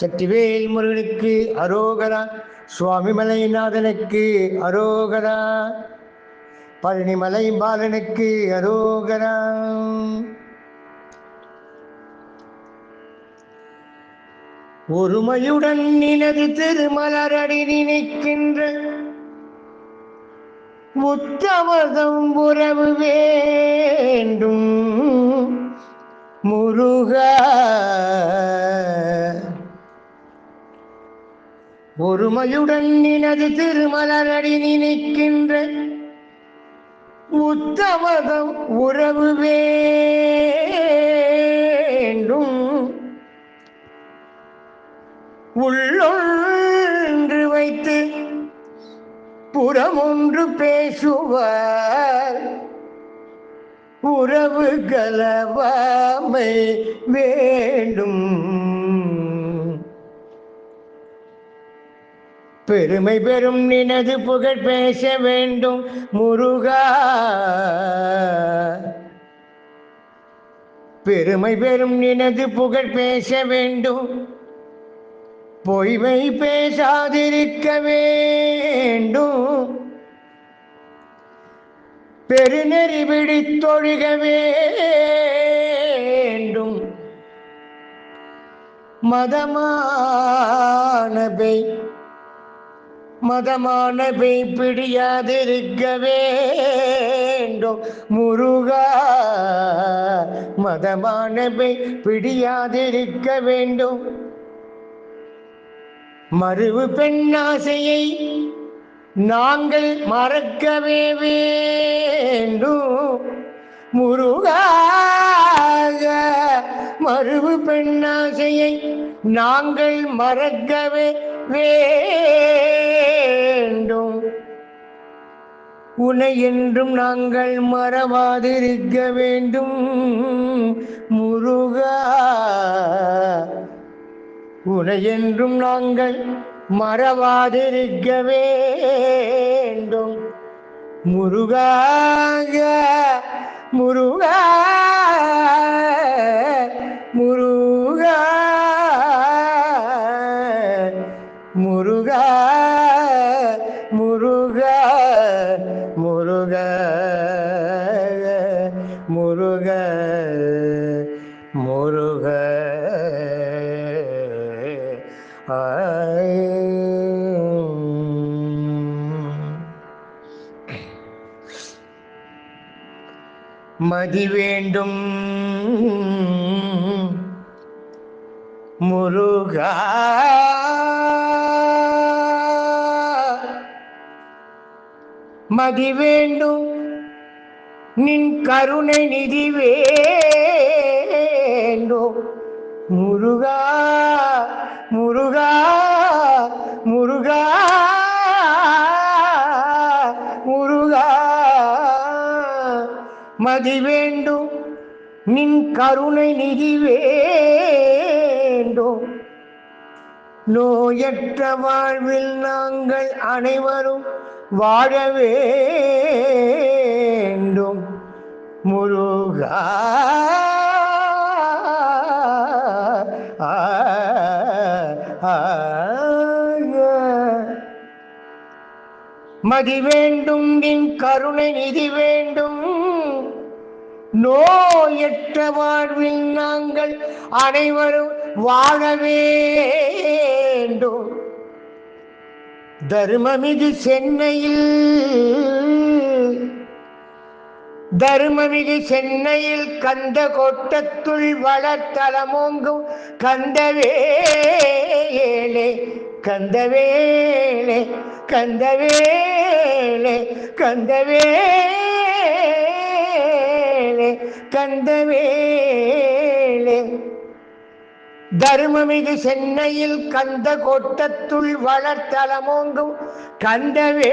சக்திவேல் முருகனுக்கு அரோகரா சுவாமி மலைநாதனுக்கு அரோகரா பழனிமலை பாலனுக்கு அரோகரா. ஒருமையுடன் நினது திருமலரடி நினைக்கின்ற உத்தமதம் உறவு வேண்டும். முருகா ஒருமையுடன் நினது திருமலரடி நினைக்கின்ற உத்தமதம் உறவு வேண்டும். உள்ளொன்று வைத்து புறமொன்று பேசுவார். உறவு கலவாமை வேண்டும். பெருமை பெறும் நினது புகழ் பேச வேண்டும் முருகா. பெருமை பெறும் நினது புகழ் பேச வேண்டும் பொய்மை பேசாதிருக்க வேண்டும். பெருநெறி விழித்தொழுக வேண்டும் மதமானபை மதமானவை பிடியாதிருக்க வேண்டும். முருகா மதமானபை பிடியாதிருக்க வேண்டும். மறுவு பெண்ணாசையை நாங்கள் மறக்கவே வேண்டும். முருகாக மறுவு பெண்ணாசையை நாங்கள் மறக்கவே வேண்டும். உன்னை என்றும் நாங்கள் மறவாதிருக்க வேண்டும். முருகா உனை என்றும் நாங்கள் மறவாதிருக்க வேண்டும். முருகாக முருகா முருகா. மதி வேண்டும் முருகா. மதி வேண்டும் நின் கருணை நிதி வேண்டும் முருகா முருகா. மதி வேண்டும். நின் கருணை நிதி வேண்டும். நோயற்ற வாழ்வில் நாங்கள் அனைவரும் வாழ வேண்டும். முருகா மதி வேண்டும் நின் கருணை நிதி வேண்டும். நோயற்ற வாழ்வில் நாங்கள் அனைவரும் வாழ வேண்டும். தர்மமிகு சென்னையில் தர்மமிகு சென்னையில் கந்த கொட்டத்துள் வளத்தலமோங்கும் கந்தவேலே கந்தவேலே கந்தவேலே கந்தவேலே கந்தவேலே தர்மமிகு சென்னையில் கந்த கோட்டத்துள் வளர்த்தலமோங்கும் கந்தவேலே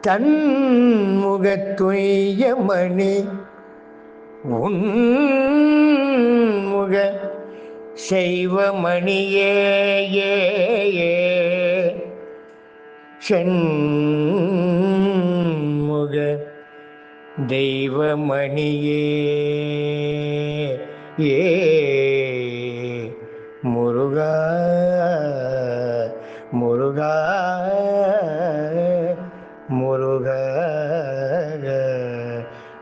தன் முகத்துயமணி உன்முக செய்வமணியே ஏ ஏ. சென்முக தெய்வமணியே. ஏ முருகா முருகா முருக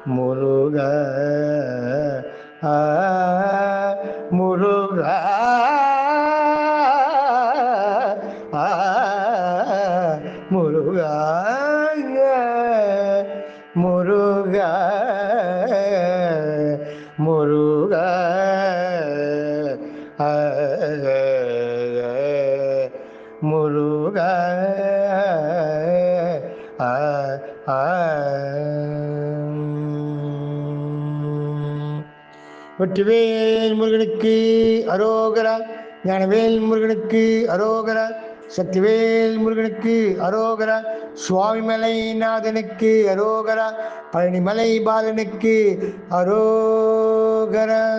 முருக ஆ முருகா முருகா. முருக. வெற்றிவேல் முருகனுக்கு அரோகரா ஞானவேல் முருகனுக்கு அரோகரா சக்திவேல் முருகனுக்கு அரோகரா சுவாமிமலை நாதனுக்கு அரோகரா பழனிமலை பாலனுக்கு அரோகரம்